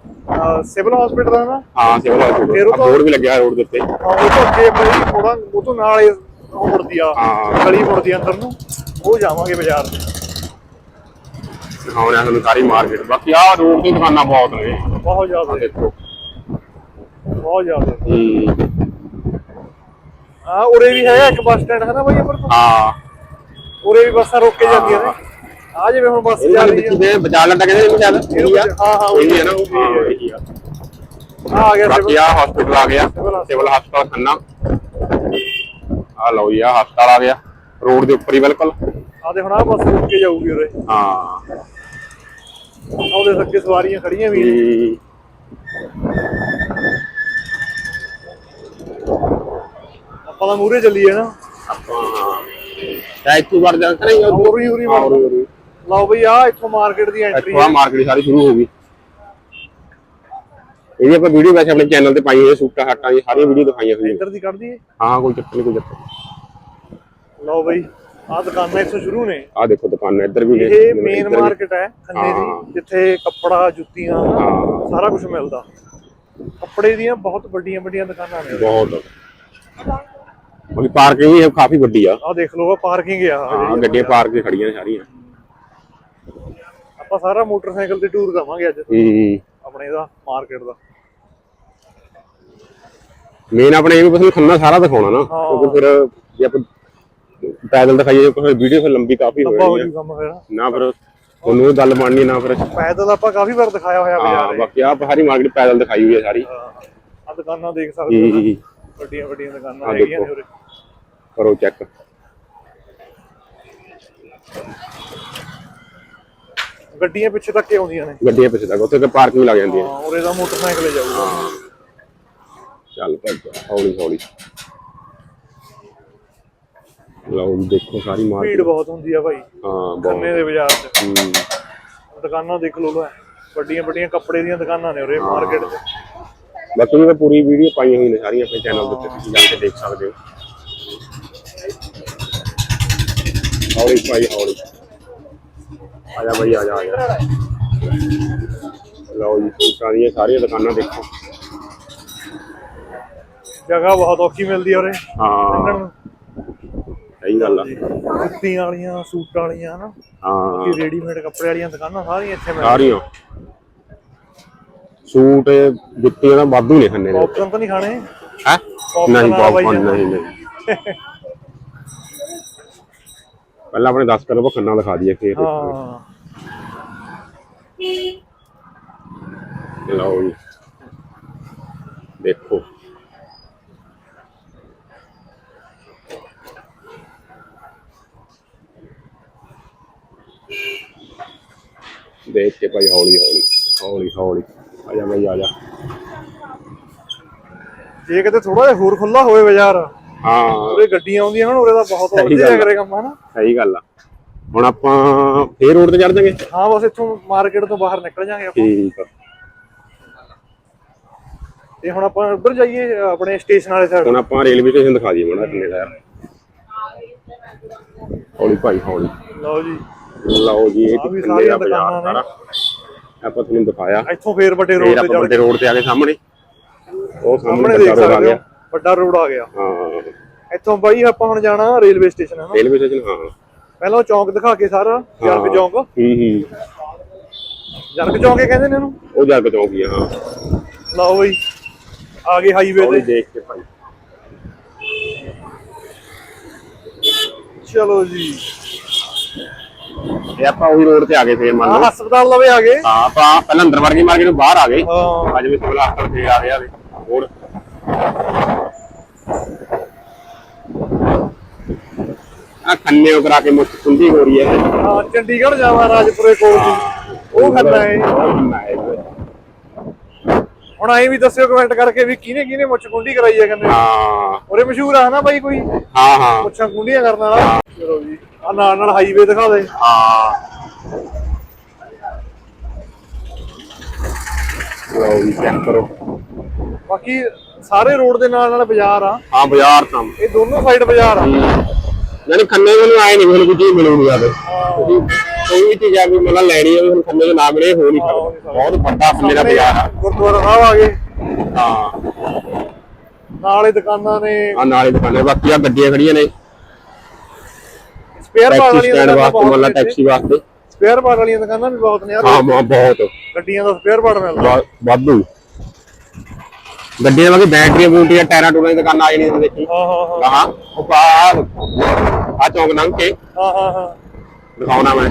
A: ਸਿਵਲ ਹਸਪੀਟਲ ਦਾ ਨਾ।
B: ਹਾਂ ਸਿਵਲ ਹਸਪੀਟਲ
A: ਤਾਂ-
B: ਬੋਰਡ ਵੀ ਲੱਗਿਆ ਰੋਡ ਦੇ ਉੱਤੇ।
A: ਹਾਂ, ਉਹ ਤੋਂ ਅੱਗੇ ਬਈ ਥੋੜਾ ਉਹ ਤੋਂ ਨਾਲ ਹੀ ਉਹ ਮੁੜਦੀ ਆ
B: ਹਾਂ।
A: ਗਲੀ ਮੁੜਦੀ ਅੰਦਰ ਨੂੰ। ਉਹ ਜਾਵਾਂਗੇ ਬਾਜ਼ਾਰ ਤੇ।
B: ਦਿਖਾਉਣੇ ਤੁਹਾਨੂੰ ਸਾਰੀ ਮਾਰਕੀਟ ਬਾਕੀ ਆ ਰੋਡ ਦੀ ਦੁਕਾਨਾਂ ਬਹੁਤ ਨੇ।
A: ਬਹੁਤ ਜ਼ਿਆਦਾ।
B: ਦੇਖੋ।
A: ਬਹੁਤ ਜ਼ਿਆਦਾ।
B: ਹੂੰ।
A: ਆ ਉਰੇ ਵੀ ਹੈਗਾ ਇੱਕ ਬੱਸ ਸਟੈਂਡ ਹੈ ਨਾ ਬਈ ਅਮਰ
B: ਹਾਂ।
A: ਉਰੇ ਵੀ ਬੱਸਾਂ ਰੋਕ ਕੇ ਜਾਂਦੀਆਂ ਨੇ। ਆ ਜਿਵੇਂ ਹੁਣ ਬੱਸ
B: ਇਹ
A: ਜਾ ਰਹੀ
B: ਦਿੱਤੀ ਦੇ ਬਜਾਲ ਲੱਟਾ ਕਹਿੰਦੇ ਨੇ ਸ਼ਾਇਦ?
A: ਇਹਨੂੰ
B: ਇਹੀ ਆ?
A: ਹਾਂ, ਹਾਂ,
B: ਇਹੀ ਆ ਨਾ?
A: ਉਹੀ
B: ਹਾਂ
A: ਹੈ।
B: ਇਹੀ ਆ।
A: ਆ ਆ ਗਿਆ ਸਿਵਲ
B: ਆ ਹਸਪੀਟਲ ਆ ਗਿਆ।
A: ਸਿਵਲ
B: ਹਸਪਤਾਲ ਖੰਨਾ। ਆ ਲਓ ਜੀ ਆ ਹਸਪਤਾਲ ਆ ਗਿਆ। ਰੋਡ ਦੇ ਉੱਪਰ ਹੀ ਬਿਲਕੁਲ।
A: ਆ ਦੇ ਹੁਣ ਆ ਬੱਸ ਰੁਕ ਕੇ ਜਾਊਗੀ ਉਰੇ।
B: ਹਾਂ।
A: ਉਹਦੇ ਅੱਗੇ ਸਵਾਰੀਆਂ ਖੜੀਆਂ ਵੀ ਨੇ।
B: ਹੂੰ।
A: ਆਪਾਂ ਤਾਂ ਮੂਰੇ ਚੱਲੀਏ ਨਾ
B: ਆਪਾਂ ਇੱਥੋਂ ਵੜ ਜਾ ਕਰਾਂਗੇ
A: ਵੜ।
B: ਉਰੀ ਉਰੀ
A: ਲਓ ਬਈ ਆ ਇੱਥੋਂ ਮਾਰਕੀਟ ਦੀ ਐਂਟਰੀ
B: ਇੱਥੋਂ ਆ ਮਾਰਕੀਟ ਸਾਰੀ ਸ਼ੁਰੂ ਹੋ ਗਈ ਇਹ ਆਪਾਂ ਵੀਡੀਓ ਵੈਸੇ ਆਪਣੇ ਚੈਨਲ ਤੇ ਪਾਈ ਹੋਈ ਹੈ ਸੂਟਾਂ ਹਾਟਾਂ ਦੀ ਸਾਰੀਆਂ ਵੀਡੀਓ ਦਿਖਾਈਆਂ ਹੋਈਆਂ
A: ਇੱਧਰ ਦੀ ਕੱਢ ਦਈਏ
B: ਹਾਂ ਕੋਈ ਚੱਕਰ ਨਹੀਂ ਕੋਈ ਚੱਕਰ।
A: ਲਓ ਬਈ ਆ ਦੁਕਾਨਾਂ ਇੱਥੋਂ ਸ਼ੁਰੂ ਨੇ
B: ਆਹ ਦੇਖੋ ਦੁਕਾਨਾਂ ਇੱਧਰ ਵੀ ਨੇ
A: ਇਹ ਮੇਨ। ਮਾਰਕੀਟ ਹੈ ਖੰਨੇ
B: ਹਾਂ।
A: ਦੀ ਜਿੱਥੇ ਕੱਪੜਾ ਜੁੱਤੀਆਂ
B: ਹਾਂ।
A: ਸਾਰਾ ਕੁਝ ਮਿਲਦਾ ਕੱਪੜੇ ਦੀਆਂ ਬਹੁਤ ਵੱਡੀਆਂ ਵੱਡੀਆਂ ਦੁਕਾਨਾਂ ਨੇ।
B: ਬਹੁਤ ਬਾਕੀ ਪਾਰਕਿੰਗ ਵੀ ਕਾਫੀ ਵੱਡੀ ਆ।
A: ਆ ਦੇਖ ਲਓ ਆ ਪਾਰਕਿੰਗ ਆ।
B: ਹਾਂ। ਗੱਡੀਆਂ ਪਾਰਕ ਕੇ ਖੜੀਆਂ ਨੇ ਸਾਰੀਆਂ।
A: ਆਪਾਂ ਸਾਰਾ ਮੋਟਰਸਾਈਕਲ ਤੇ ਟੂਰ ਦਵਾਂਗੇ ਅੱਜ।
B: ਹੂੰ
A: ਆਪਣੇ ਦਾ ਮਾਰਕੀਟ ਦਾ।
B: ਮੇਨ ਆਪਣੇ ਇਹ ਵੀ ਬਸ ਖੰਨਾ ਸਾਰਾ ਦਿਖਾਉਣਾ ਨਾ। ਕਿਉਂਕਿ ਫਿਰ ਜੇ ਆਪਾਂ ਪੈਦਲ ਦਿਖਾਈਏ ਕੋਈ ਵੀਡੀਓ ਫਿਰ ਲੰਬੀ ਕਾਫੀ ਹੋ ਜਾਣੀ ਨਾ ਫਿਰ ਇਹ ਗੱਲ ਮੰਨਣੀ ਨਾ ਫਿਰ।
A: ਪੈਦਲ ਆਪਾਂ ਕਾਫੀ ਵਾਰ ਦਿਖਾਇਆ ਹੋਇਆ
B: ਹਾਂ
A: ਬਾਜ਼ਾਰ
B: ਬਾਕੀ ਆ ਸਾਰੀ ਮਾਰਕੀਟ ਪੈਦਲ ਦਿਖਾਈ ਹੋਈ ਹੈ ਸਾਰੀ।
A: ਆ ਦੁਕਾਨਾਂ ਦੇਖ ਸਕਦੇ ਹੋ ਨਾ।
B: ਹੂੰ
A: ਵੱਡੀਆਂ ਵੱਡੀਆਂ ਦੁਕਾਨਾਂ
B: ਆਹ
A: ਹੈਗੀਆਂ ਨੇ
B: ਦੇਖੋ।
A: ਉਰੇ।
B: ਕਰੋ ਚੈੱਕ
A: ਗੱਡੀਆਂ ਪਿੱਛੇ ਤੱਕ ਹੀ ਆਉਂਦੀਆਂ ਨੇ।
B: ਗੱਡੀਆਂ ਪਿੱਛੇ ਤੱਕ ਉੱਥੇ ਕਿ ਪਾਰਕਿੰਗ ਲੱਗ ਜਾਂਦੀ ਹੈ।
A: ਹਾਂ ਉਰੇ ਦਾ ਮੋਟਰਸਾਈਕਲ ਹੀ ਜਾਊਗਾ।
B: ਚੱਲ ਭੱਜ ਹੌਲੀ ਹੌਲੀ। ਲਓ ਜੀ ਦੇਖੋ ਸਾਰੀ
A: ਭੀੜ
B: ਮਾਰਕੀਟ
A: ਬਹੁਤ ਹੁੰਦੀ ਆ ਭਾਈ।
B: ਹਾਂ ਬਹੁਤ।
A: ਖੰਨੇ ਦੇ ਬਾਜ਼ਾਰ 'ਚ।
B: ਹੂੰ।
A: ਦੁਕਾਨਾਂ ਦੇਖ ਲਓ ਲੈ। ਵੱਡੀਆਂ ਵੱਡੀਆਂ ਕੱਪੜੇ ਦੀਆਂ ਦੁਕਾਨਾਂ ਨੇ ਉਰੇ ਮਾਰਕੀਟ 'ਚ।
B: ਬਾਕੀ ਵੀ ਪੂਰੀ ਵੀਡੀਓ ਪਾਈਆਂ ਹੋਈਆਂ ਨੇ ਸਾਰੀਆਂ ਆਪਣੇ ਚੈਨਲ ਦੇ ਉੱਤੇ ਤੁਸੀਂ ਜਾ ਕੇ ਦੇਖ ਸਕਦੇ ਹੋ। ਹੌਲੀ ਭਾਈ ਹੌਲੀ। ਆ ਜਾ ਭਾਈ ਆ ਜਾ ਆ ਜਾ। ਲਓ ਜੀ ਸੂਟਾਂ ਦੀਆਂ ਸਾਰੀਆਂ ਦੁਕਾਨਾਂ ਦੇਖੋ।
A: ਜਗ੍ਹਾ ਬਹੁਤ ਔਖੀ ਮਿਲਦੀ ਆ ਉਰੇ।
B: ਹਾਂ।
A: ਲੰਘਣ ਨੂੰ।
B: ਸਹੀ ਗੱਲ ਆ।
A: ਜੁੱਤੀਆਂ ਵਾਲੀਆਂ ਸੂਟਾਂ ਵਾਲੀਆਂ ਨਾ
B: ਹਾਂ।
A: ਕਿ ਰੈਡੀਮੇਡ ਕੱਪੜੇ ਵਾਲੀਆਂ ਦੁਕਾਨਾਂ ਸਾਰੀਆਂ ਇੱਥੇ ਮਿਲਦੀਆਂ।
B: ਸਾਰੀਆਂ। ਸੂਟ ਜੁੱਤੀਆਂ ਦਾ ਵਾਧੂ ਨੇ ਖੰਨੇ ਦੇ
A: ਪੌਪਕੌਰਨ ਤਾਂ ਨਹੀਂ ਖਾਣੇ?
B: ਹੈ? ਨਹੀਂ
A: ਜਾਂਦਾ।
B: ਨਹੀਂ ਨਹੀਂ। ਪਹਿਲਾਂ ਆਪਣੇ 10 ਕਿਲੋ ਖੰਨਾ ਦਿਖਾ ਦਈਏ ਫੇਰ
A: ਹਾਂ।
B: ਲਓ ਜੀ। ਦੇਖੋ। ਦੇਖ ਕੇ ਭਾਈ ਹੌਲੀ ਹੌਲੀ ਹੌਲੀ ਹੌਲੀ। ਆ ਜਾ ਭਾਈ ਆ ਜਾ।
A: ਜੇ ਕਿਤੇ ਥੋੜਾ ਜਿਹਾ ਹੋਰ ਖੁੱਲਾ ਹੋਵੇ ਬਾਜ਼ਾਰ
B: ਹਾਂ।
A: ਉਰੇ ਗੱਡੀਆਂ ਆਉਂਦੀਆਂ ਹਨ ਉਰੇ ਦਾ ਬਹੁਤ ਵਧੀਆ। ਕਰੇ ਕੰਮ ਹਨਾ?
B: ਸਹੀ ਗੱਲ ਆ। ਹੁਣ ਆਪਾਂ ਫੇਰ ਰੋਡ ਤੇ ਚੜ ਜਾਾਂਗੇ?
A: ਹਾਂ ਬਸ ਇੱਥੋਂ ਮਾਰਕੀਟ ਤੋਂ ਬਾਹਰ ਨਿਕਲ ਜਾਾਂਗੇ ਆਪਾਂ।
B: ਠੀਕ ਆ।
A: ਤੇ ਹੁਣ ਆਪਾਂ ਉੱਧਰ ਜਾਈਏ ਆਪਣੇ ਸਟੇਸ਼ਨ ਵਾਲੇ ਸਾਈਡ
B: ਹੁਣ ਆਪਾਂ ਰੇਲਵੇ ਸਟੇਸ਼ਨ ਦਿਖਾ ਦਈਏ ਮਾੜਾ ਕਿੰਨੇ ਦਾ ਹੌਲੀ ਭਾਈ ਹੌਲੀ।
A: ਲਓ ਜੀ।
B: ਲਓ ਜੀ ਇਹ ਕਿੰਨੇ ਦਾ ਬਾਜ਼ਾਰ ਸਾਰਾ। ਆਪਾਂ ਤੁਹਾਨੂੰ ਦਿਖਾਇਆ।
A: ਇੱਥੋਂ ਫੇਰ ਵੱਡੇ ਰੋਡ ਤੇ
B: ਵੱਡੇ ਰੋਡ ਤੇ ਆ ਗਏ ਸਾਹਮਣੇ। ਉਹ
A: ਸਾਹਮਣੇ ਦੇਖ ਸਕਦੇ ਹੋ ਵੱਡਾ ਰੋਡ ਆ ਗਿਆ।
B: ਹਾਂ।
A: ਇੱਥੋਂ ਬਾਈ ਆਪਾਂ ਹੁਣ ਜਾਣਾ ਰੇਲਵੇ ਸਟੇਸ਼ਨ ਹੈ ਨਾ
B: ਰੇਲਵੇ ਸਟੇਸ਼ਨ ਹਾਂ।
A: ਪਹਿਲਾਂ ਉਹ ਚੌਂਕ ਦਿਖਾ ਕੇ ਸਾਰਾ ਜਰਗ ਚੌਂਕ।
B: ਹੂੰ ਹੂੰ।
A: ਜਰਗ ਚੌਂਕ ਹੀ ਕਹਿੰਦੇ ਨੇ ਇਹਨੂੰ?
B: ਉਹ ਜੱਗ ਚੌਂਕੀ ਆ ਹਾਂ।
A: ਲਓ ਬਈ ਆ ਗਏ ਹਾਈਵੇ ਤੇ।
B: ਦੇਖ ਕੇ ਭਾਈ।
A: ਚਲੋ ਜੀ।
B: ਇਹ ਆਪਾਂ ਉਹੀ ਰੋਡ ਤੇ ਆ ਗਏ ਫੇਰ ਮੰਨ ਲਓ।
A: ਹਸਪਤਾਲ ਲਵੇ ਆ ਗਏ।
B: ਹਾਂ ਆਪਾਂ ਪਹਿਲਾਂ ਅੰਦਰ ਵੜ ਕੇ ਮਾਰ ਕੇ ਨੂੰ ਬਾਹਰ ਆ ਗਏ।
A: ਹਾਂ।
B: ਅੱਜ ਵੀ ਸਿਵਲ ਹਸਪਤਾਲ ਫੇਰ ਆ ਗਿਆ ਵੇ ਹੋਰ। ਆ ਖੰਨੇ ਕਰਾ ਕੇ ਮੁੱਠ ਕੁੰਡੀ ਹੋ ਰਹੀ ਹੈ।
A: ਹਾਂ ਚੰਡੀਗੜ੍ਹ ਜਾਵਾਂ ਰਾਜਪੁਰੇ ਕੋਲ ਜੀ। ਉਹ ਖੰਨਾ ਹੈ। ਹੁਣ ਐਂ ਵੀ ਦੱਸਿਓ ਕਮੈਂਟ ਕਰਕੇ ਵੀ ਕਿਹਨੇ ਕਿਹਨੇ ਮੁੱਛ ਕੁੰਡੀ ਕਰਾਈ ਹੈ ਕਹਿੰਦੇ।
B: ਹਾਂ।
A: ਉਰੇ ਮਸ਼ਹੂਰ ਆ ਨਾ ਬਾਈ ਕੋਈ?
B: ਹਾਂ ਹਾਂ।
A: ਮੁੱਛਾਂ ਕੁੰਡੀਆਂ ਕਰਨ ਵਾਲਾ। ਚਲੋ ਜੀ। ਆ ਨਾਲ ਨਾਲ ਹਾਈਵੇ ਦਿਖਾ ਦੇ।
B: ਹਾਂ। ਲਓ ਜੀ ਚੈੱਕ ਕਰੋ।
A: ਬਾਕੀ ਸਾਰੇ ਰੋਡ ਦੇ ਨਾਲ ਨਾਲ ਬਾਜ਼ਾਰ ਆ।
B: ਹਾਂ ਬਾਜ਼ਾਰ ਤਾਂ।
A: ਇਹ ਦੋਨੋਂ ਸਾਈਡ ਬਾਜ਼ਾਰ ਆ।
B: ਯਾਨੀ ਖੰਨੇ ਮੈਨੂੰ ਆਏ ਨਹੀਂ ਮੈਨੂੰ ਚੀਜ਼ ਮਿਲੂਗੀ ਯਾਰ ਕੋਈ ਵੀ ਚੀਜ਼ ਆ ਵੀ ਮਤਲਬ ਲੈਣੀ ਹੈ ਵੀ ਹੁਣ ਖੰਨੇ ਦੇ ਨਾ ਮਿਲੇ ਹੋ ਨਹੀਂ ਸਕਦਾ। ਬਹੁਤ ਵੱਡਾ ਖੰਨੇ ਦਾ ਬਾਜ਼ਾਰ ਆ।
A: ਗੁਰਦੁਆਰਾ ਸਾਹਿਬ ਆ ਗਏ।
B: ਹਾਂ।
A: ਨਾਲੇ ਦੁਕਾਨਾਂ ਨੇ।
B: ਆ ਨਾਲੇ ਦੁਕਾਨੇ ਬਾਕੀ ਆ ਗੱਡੀਆਂ ਖੜੀਆਂ ਨੇ।
A: ਸਪੇਅਰ ਪਾਰਟ
B: ਟੈਕਸੀ
A: ਵਾਲੀਆਂ
B: ਸਟੈਂਡ
A: ਦੁਕਾਨਾਂ
B: ਵਾਸਤੇ
A: ਬਹੁਤ ਨੇ
B: ਟੈਕਸੀ ਵਾਸਤੇ।
A: ਸਪੇਅਰ ਪਾਰਟ ਵਾਲੀਆਂ ਦੁਕਾਨਾਂ ਵੀ ਬਹੁਤ ਨੇ ਯਾਰ
B: ਹਾਂ ਹਾਂ, ਬਹੁਤ।
A: ਗੱਡੀਆਂ ਦਾ ਸਪੇਅਰ ਪਾਰਟ ਮਿਲਦਾ।
B: ਵਾ- ਵਾਧੂ। ਗੱਡੀਆਂ ਵਾਂਗੇ ਬੈਟਰੀਆਂ ਬੂਟੀਆਂ ਟਾਇਰਾਂ ਟੂਰਾਂ ਦੀ ਦੁਕਾਨਾਂ ਆ ਜਾਣੀਆਂ ਦੇਖੀ
A: ਹਾਂ ਹਾਂ ਹਾਂ।
B: ਹਾਂ ਉਹ ਪਾ ਆ ਚੌਂਕ ਲੰਘ ਕੇ।
A: ਹਾਂ ਹਾਂ ਹਾਂ।
B: ਦਿਖਾਉਣਾ ਮੈਂ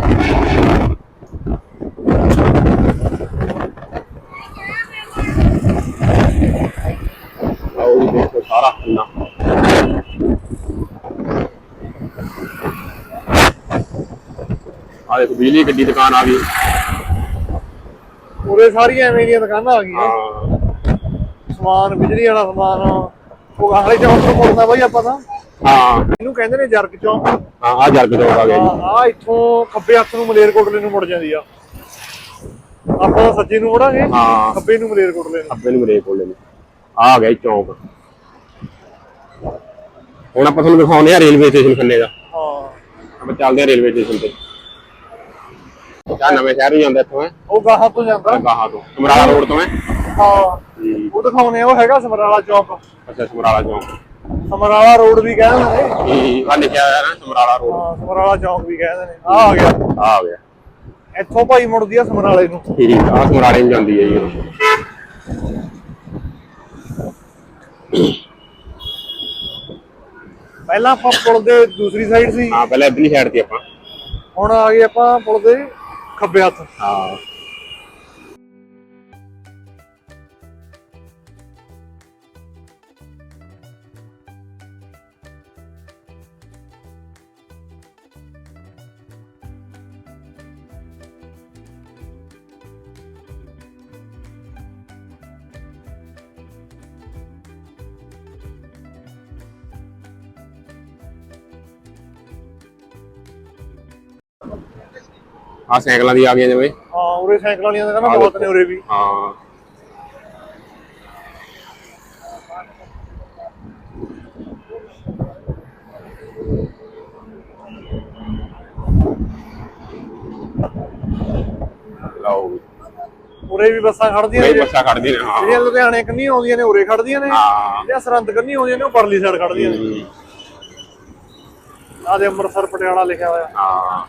B: ਆਓ ਜੀ ਦੇਖੋ ਸਾਰਾ ਖੰਨਾ ਆ ਦੇਖੋ ਬਿਜਲੀ ਗੱਡੀ ਦੁਕਾਨ ਆ ਗਈ।
A: ਉਰੇ ਸਾਰੀਆਂ ਐਵੇਂ ਦੀਆਂ ਦੁਕਾਨਾਂ ਆ ਗਈਆਂ।
B: ਹਾਂ।
A: ਸਮਾਨ ਬਿਜਲੀ ਵਾਲਾ ਸਮਾਨ ਉਹ ਆਹਲੇ ਚੌਂਕ ਤੋਂ ਮੁੜਨਾ ਬਾਈ ਆਪਾਂ ਤਾਂ।
B: ਹਾਂ।
A: ਇਹਨੂੰ ਕਹਿੰਦੇ ਨੇ ਜਰਗ ਚੌਂਕ।
B: ਹਾਂ ਆ ਜਰਗ ਚੌਕ ਆ ਗਿਆ ਜੀ।
A: ਆ ਇੱਥੋਂ ਖੱਬੇ ਹੱਥ ਨੂੰ ਮਲੇਰਕੋਟਲੇ ਨੂੰ ਮੁੜ ਜਾਂਦੀ ਆ। ਆਪਾਂ ਸੱਜੇ ਨੂੰ ਮੁੜਾਂਗੇ
B: ਹਾਂ।
A: ਖੱਬੇ ਨੂੰ ਮਲੇਰਕੋਟਲੇ ਨੂੰ।
B: ਅੱਬੇ ਨੂੰ ਮਰੇ ਕੋਲੇ ਨੇ। ਆ ਗਿਆ ਚੌਂਕ। ਹੁਣ ਆਪਾਂ ਤੁਹਾਨੂੰ ਦਿਖਾਉਂਦੇ ਆ ਰੇਲਵੇ ਸਟੇਸ਼ਨ ਖੰਨੇ ਦਾ।
A: ਹਾਂ।
B: ਆਪਾਂ ਚੱਲਦੇ ਆ ਰੇਲਵੇ ਸਟੇਸ਼ਨ ਤੇ। ਨਵੇਂ ਸ਼ਹਿਰ ਨੂੰ ਜਾਂਦਾ ਇੱਥੋਂ ਹੈ?
A: ਉਹ ਗਾਹਾਂ ਤੋਂ ਜਾਂਦਾ।
B: ਗਾਹਾਂ ਤੋਂ। ਸਮਰਾਲਾ ਰੋਡ ਤੋਂ ਹੈ?
A: ਹਾਂ। ਉਹ ਦਿਖਾਉਣੇ ਆ ਉਹ ਹੈਗਾ ਸਮਰਾਲਾ ਚੌਂਕ।
B: ਅੱਛਾ ਸਮਰਾਲਾ ਚੌਂਕ।
A: ਸਮਰਾਲਾ ਰੋਡ ਵੀ ਕਹਿੰਦੇ ਨੇ।
B: ਆ ਲਿਖਿਆ ਹੋਇਆ ਨਾ ਸਮਰਾਲਾ ਰੋਡ।
A: ਹਾਂ ਸਮਰਾਲਾ ਚੌਂਕ ਵੀ ਕਹਿੰਦੇ ਨੇ। ਆ ਆ ਗਿਆ।
B: ਆ ਆ ਗਿਆ।
A: ਇੱਥੋਂ ਭਾਈ ਮੁੜਦੀ ਆ ਸਮਰਾਲੇ ਨੂੰ।
B: ਠੀਕ ਆ ਸਮਰਾਲੇ ਨੂੰ ਜਾਂਦੀ ਹੈ ਜੀ।
A: ਪਹਿਲਾਂ ਆਪਾਂ ਪੁਲ ਦੇ ਦੂਸਰੀ ਸਾਈਡ ਸੀ।
B: ਹਾਂ ਪਹਿਲਾਂ ਇਧਰਲੀ ਸਾਈਡ ਤੇ ਆਪਾਂ।
A: ਹੁਣ ਆ ਗਏ ਆਪਾਂ ਪੁਲ ਦੇ ਖੱਬੇ ਹੱਥ
B: ਹਾਂ ਆ ਸਾਈਕਲਾਂ ਦੀ ਆ ਗਈਆਂ ਜਿਵੇਂ।
A: ਹਾਂ ਉਰੇ ਸਾਈਕਲ ਵਾਲੀਆਂ ਦਾ ਕਹਿੰਦਾ ਬਹੁਤ ਨੇ ਉਰੇ ਵੀ।
B: ਹਾਂ। ਲਓ ਵੀ।
A: ਉਰੇ ਵੀ ਬੱਸਾਂ ਖੜਦੀਆਂ
B: ਨਹੀਂ
A: ਨੇ।
B: ਬੱਸਾਂ ਖੜਦੀ ਨੇ ਹਾਂ।
A: ਜਿਹੜੀਆਂ ਲੁਧਿਆਣੇ ਕੰਨੀ ਆਉਂਦੀਆਂ ਨੇ ਉਰੇ ਖੜਦੀਆਂ ਨੇ।
B: ਹਾਂ।
A: ਜਿਹੜੀਆਂ ਸਰਹੰਦ ਕੰਨੀ ਆਉਂਦੀਆਂ ਨੇ ਉਹ ਪਰਲੀ ਸਾਈਡ ਖੜਦੀਆਂ ਨੇ।
B: ਹਮ,
A: ਦੇ ਅੰਮ੍ਰਿਤਸਰ ਪਟਿਆਲਾ ਲਿਖਿਆ ਹੋਇਆ।
B: ਹਾਂ।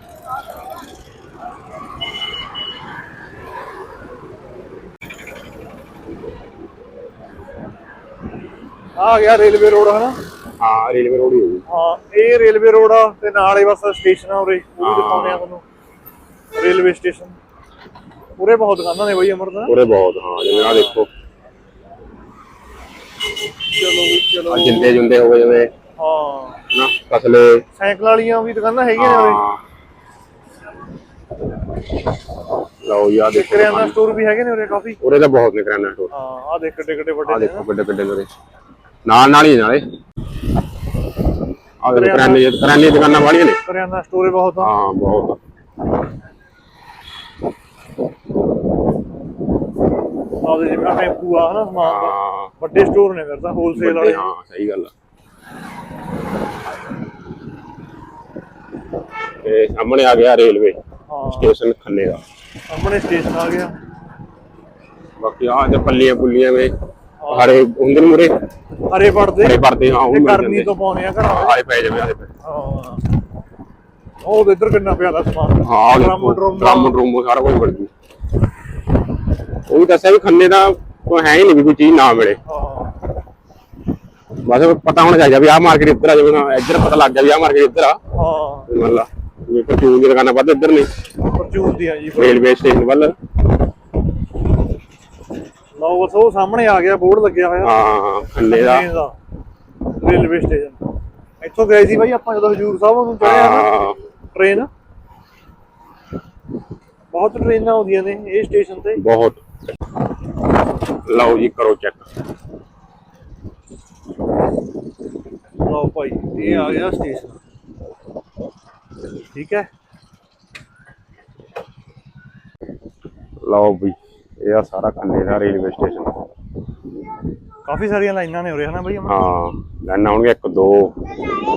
A: ਆ ਆ ਗਿਆ ਰੇਲਵੇ ਰੋਡ ਹਨਾ?
B: ਹਾਂ ਰੇਲਵੇ ਰੋਡ ਹੀ
A: ਹਾਂ ਇਹ ਰੇਲਵੇ ਰੋਡ ਆ ਤੇ ਨਾਲ ਹੀ ਬਸ ਸਟੇਸ਼ਨ ਆ ਉਰੇ ਉਹ ਵੀ। ਦਿਖਾਉਂਦੇ ਆ ਤੁਹਾਨੂੰ। Railway station. ਉਰੇ ਬਹੁਤ ਦੁਕਾਨਾਂ ਨੇ ਬਈ ਅਮਰਦਾ
B: ਉਰੇ ਬਹੁਤ ਹਾਂ ਜਿਵੇਂ ਆ ਦੇਖੋ।
A: ਚਲੋ ਵੀ ਚਲੋ।
B: ਆ ਜਿੰਦੇ ਜੁੰਦੇ ਹੋ ਗਏ ਜਿਵੇਂ
A: ਹਾਂ।
B: ਨਾ ਫਸਲੇ।
A: ਸਾਈਕਲ ਵਾਲੀਆਂ ਵੀ ਦੁਕਾਨਾਂ ਹੈਗੀਆਂ ਨੇ ਉਰੇ।
B: ਲਓ ਯਾ
A: ਤੇ
B: ਦੇਖੋ।
A: ਕਰਿਆਨਾ ਸਟੋਰ ਵੀ ਹੈਗੇ ਨੇ ਉਰੇ ਕਾਫੀ।
B: ਉਰੇ ਤਾਂ ਬਹੁਤ ਨੇ ਕਰਿਆਨਾ ਸਟੋਰ।
A: ਹਾਂ ਆ ਦੇਖ ਕਿੱਡੇ ਕਿੱਡੇ
B: ਆ
A: ਵੱਡੇ ਨੇ
B: ਦੇਖੋ ਵੱਡੇ ਵੱਡੇ ਉਰੇ। ਨਾਲ ਨਾਲ ਹੀ ਨਾਲੇ। ਆ ਦੇਖੋ ਕਰਿਆਨੇ ਦੀਆਂ- ਕਰਿਆਨੇ ਦੀਆਂ ਦੁਕਾਨਾਂ ਵਾਲੀਆਂ ਨੇ।
A: ਕਰਿਆਨਾ ਸਟੋਰ ਬਹੁਤ ਆ।
B: ਹਾਂ ਬਹੁਤ
A: ਆਪਦੇ ਜਿਵੇਂ ਆਹ ਟੈਂਪੂ ਆ ਹਨਾ ਸਮਾਨ ਦਾ।
B: ਹਾਂ।
A: ਵੱਡੇ ਸਟੋਰ ਨੇ ਫਿਰ ਤਾਂ ਹੋਲਸੇਲ ਵਾਲੇ।
B: ਵੱਡੇ, ਹਾਂ ਸਹੀ ਗੱਲ ਆ। ਤੇ ਸਾਹਮਣੇ ਆ ਗਿਆ ਰੇਲਵੇ
A: ਹਾਂ।
B: ਸਟੇਸ਼ਨ ਖੰਨੇ ਦਾ।
A: ਸਾਹਮਣੇ ਸਟੇਸ਼ਨ ਆ ਗਿਆ।
B: ਬਾਕੀ ਆ ਤੇ ਪੱਲੀਆਂ ਪੁੱਲੀਆਂ ਵੇ ਹਰੇ ਹੁੰਦੇ ਨੇ ਮੁਰੇ
A: ਹਰੇ ਪੜਦੇ
B: ਹਰੇ ਪਰਦੇ ਹਾਂ ਉਹ ਮਿਲ ਜਾਂਦੇ।
A: ਤੋਂ ਪਾਉਣੇ ਆ ਘਰਾਂ ਦੇ।
B: ਆਏ ਪੈ ਜਾਵੇ ਆਏ ਪੈ।
A: ਹਾਂ। ਉਹ ਇੱਧਰ ਕਿੰਨਾ ਪਿਆਦਾ ਸਮਾਨ?
B: ਹਾਂ
A: ਡਰਮ
B: ਦੇਖੋ
A: ਡਰਮ
B: ਡਰਮ ਡਰਮ ਸਾਰਾ ਕੁਝ ਬਣ ਜੂ ਉਹ ਵੀ ਦੱਸਿਆ ਵੀ ਖੰਨੇ ਦਾ ਕੋਈ ਹੈ ਹੀ ਨਹੀਂ ਵੀ ਕੋਈ ਚੀਜ਼ ਨਾ ਮਿਲੇ।
A: ਹਾਂ।
B: ਬਸ ਪਤਾ ਹੋਣਾ ਚਾਹੀਦਾ ਵੀ ਆਹ ਮਾਰਕੀਟ ਇੱਧਰ ਆ ਜਿਵੇਂ ਹਾਂ ਇੱਧਰ ਪਤਾ ਲੱਗ ਗਿਆ ਵੀ ਆਹ ਮਾਰਕੀਟ ਇੱਧਰ ਆ।
A: ਹਾਂ।
B: ਲਾ ਜਿਵੇਂ ਪਰਚੂਨ ਦੀ ਦੁਕਾਨਾਂ ਵੱਧ ਇੱਧਰ ਨੇ।
A: ਪਰਚੂਨ ਦੀਆਂ ਜੀ।
B: ਰੇਲਵੇ ਸਟੇਸ਼ਨ ਵੱਲ।
A: ਲਓ ਬਸ ਉਹ ਸਾਹਮਣੇ ਆ ਗਿਆ ਬੋਰਡ ਲੱਗਿਆ ਹੋਇਆ।
B: ਹਾਂ ਖੰਨੇ ਦਾ।
A: Railway station. ਇੱਥੋਂ ਗਏ ਸੀ ਬਾਈ ਆਪਾਂ ਜਦੋਂ ਹਜੂਰ ਸਾਹਿਬ ਨੂੰ ਚੜਿਆ ਨਾ
B: ਹਾਂ।
A: ਟ੍ਰੇਨ ਬਹੁਤ ਟ੍ਰੇਨਾਂ ਆਉਂਦੀਆਂ ਨੇ ਇਹ ਸਟੇਸ਼ਨ ਤੇ।
B: ਬਹੁਤ। ਲਓ ਜੀ ਕਰੋ ਚੈੱਕ
A: ਲਓ ਭਾਈ ਇਹ ਆ ਗਿਆ ਸਟੇਸ਼ਨ ਠੀਕ ਹੈ?
B: ਲਓ ਵੀ। ਇਹ ਆ ਸਾਰਾ ਖੰਨੇ ਦਾ ਰੇਲਵੇ ਸਟੇਸ਼ਨ।
A: ਕਾਫੀ ਸਾਰੀਆਂ ਲਾਈਨਾਂ ਨੇ ਉਰੇ ਹਨਾ ਬਾਈ
B: ਹਾਂ ਲਾਈਨਾਂ ਹੋਣਗੀਆਂ 1 2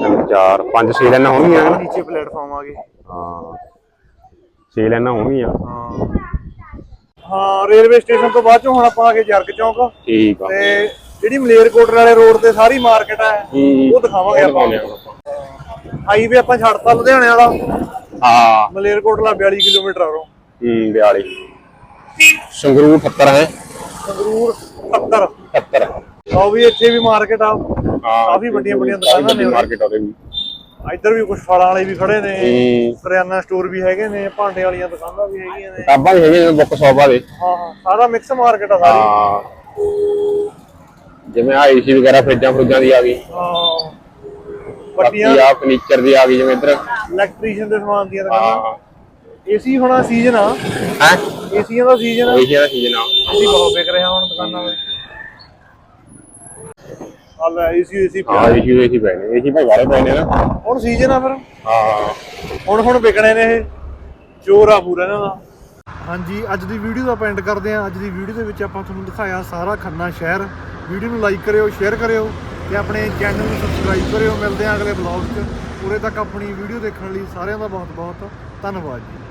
B: 3 4 5 6 ਲਾਈਨਾਂ ਹੋਣਗੀਆਂ। ਹਨਾ?
A: ਨੀਚੇ ਪਲੇਟਫਾਰਮ ਆ ਗਏ।
B: ਹਾਂ 6 ਲਾਈਨਾਂ ਹੋਣਗੀਆਂ।
A: ਹਾਂ। ਹਾਂ ਰੇਲਵੇ ਸਟੇਸ਼ਨ ਤੋਂ ਬਾਅਦ ਚੋਂ ਹੁਣ ਆਪਾਂ ਆ ਗਏ ਜਰਗ ਚੌਂਕ।
B: ਠੀਕ ਆ।
A: ਤੇ ਜਿਹੜੀ ਮਲੇਰਕੋਟਲੇ ਵਾਲੇ ਰੋਡ ਤੇ ਸਾਰੀ ਮਾਰਕੀਟ ਹੈ
B: ਹੂੰ।
A: ਉਹ ਦਿਖਾਵਾਂਗੇ ਆਪਾਂ।
B: ਆ।
A: ਹਾਈਵੇ ਆਪਾਂ ਛੱਡਤਾ ਲੁਧਿਆਣੇ ਵਾਲਾ।
B: ਹਾਂ।
A: ਮਲੇਰਕੋਟਲਾ 42 ਕਿਲੋਮੀਟਰ ਆ ਉਰੋਂ।
B: ਹੂੰ 42 ਸੰਗਰੂਰ 78 ਹੈ।
A: ਸੰਗਰੂਰ 70
B: 70
A: ਉਹ ਵੀ ਇੱਥੇ ਵੀ ਮਾਰਕੀਟ ਆ। ਕਾਫੀ ਵੱਡੀਆਂ ਵੱਡੀਆਂ ਦੁਕਾਨਾਂ ਨੇ।
B: ਮਾਰਕੀਟ ਉਹਦੇ ਵੀ।
A: ਇੱਧਰ ਵੀ ਕੁਝ ਫਲਾਂ ਵਾਲੇ ਵੀ ਖੜੇ ਨੇ। ਕਰਿਆਨਾ ਸਟੋਰ ਵੀ ਹੈਗੇ ਨੇ ਭਾਂਡੇ ਵਾਲੀਆਂ ਦੁਕਾਨਾਂ ਵੀ ਹੈਗੀਆਂ ਨੇ।
B: ਕਿਤਾਬਾਂ ਵੀ ਹੈਗੀਆਂ ਜਿਵੇਂ ਬੁੱਕ ਸੌਪਾ ਦੇ
A: ਹਾਂ ਹਾਂ। ਸਾਰਾ ਮਿਕਸ ਮਾਰਕੀਟ ਆ ਸਾਰੀ।
B: ਹਾਂ। ਜਿਵੇਂ ਆ ਏਸੀ ਵਗੈਰਾ ਫਰਿੱਜਾਂ ਫਰੁੱਜਾਂ ਦੀ ਆ ਗਈ।
A: ਹਾਂ। ਵੱਡੀਆਂ
B: ਆ ਫਰਨੀਚਰ ਦੀ ਆ ਗਈ ਜਿਵੇਂ ਇੱਧਰ।
A: ਇਲੈਕਟ੍ਰੀਸ਼ੀਅਨ ਦੇ ਸਮਾਨ ਦੀਆਂ ਦੁਕਾਨਾਂ।
B: ਹਾਂ।
A: ਏਸੀ ਹੁਣ ਸੀਜ਼ਨ ਆ।
B: ਹੈ?
A: ਏਸੀਆਂ ਦਾ ਸੀਜ਼ਨ ਆ।
B: ਏਸੀ ਦਾ ਸੀਜ਼ਨ ਆ।
A: ਅਸੀਂ ਬਹੁਤ ਵਿਕ ਰਿਹਾ ਹੁਣ ਦੁਕਾਨਾਂ 'ਤੇ। ਹਲ ਏਸੀ ਏਸੀ
B: ਹਾਂ ਏਸੀ ਏਸੀ ਪੈਣੇ। ਏਸੀ ਭਾਈ ਵਾਲੇ ਪੈਣੇ ਨਾ।
A: ਹੁਣ ਸੀਜ਼ਨ ਆ ਫਿਰ।
B: ਹਾਂ।
A: ਹੁਣ ਹੁਣ ਵਿਕਣੇ ਨੇ ਇਹ। ਆ ਪੂਰਾ ਇਹਨਾਂ ਦਾ। ਹਾਂਜੀ ਅੱਜ ਦੀ ਵੀਡੀਓ ਦਾ ਆਪਾਂ ਐਂਡ ਕਰਦੇ ਹਾਂ। ਅੱਜ ਦੀ ਵੀਡੀਓ ਦੇ ਵਿੱਚ ਆਪਾਂ ਤੁਹਾਨੂੰ ਦਿਖਾਇਆ ਸਾਰਾ ਖੰਨਾ ਸ਼ਹਿਰ। ਵੀਡੀਓ ਨੂੰ ਲਾਈਕ ਕਰਿਓ ਸ਼ੇਅਰ ਕਰਿਓ ਤੇ ਆਪਣੇ ਚੈਨਲ ਨੂੰ ਸਬਸਕ੍ਰਾਈਬ ਕਰਿਓ। ਮਿਲਦੇ ਹਾਂ ਅਗਲੇ ਵਲੌਗ 'ਚ। ਉਰੇ ਤੱਕ ਆਪਣੀ ਵੀਡੀਓ ਦੇਖਣ ਲਈ ਸਾਰਿਆਂ ਦਾ ਬਹੁਤ ਬਹੁਤ ਧੰਨਵਾਦ ਜੀ।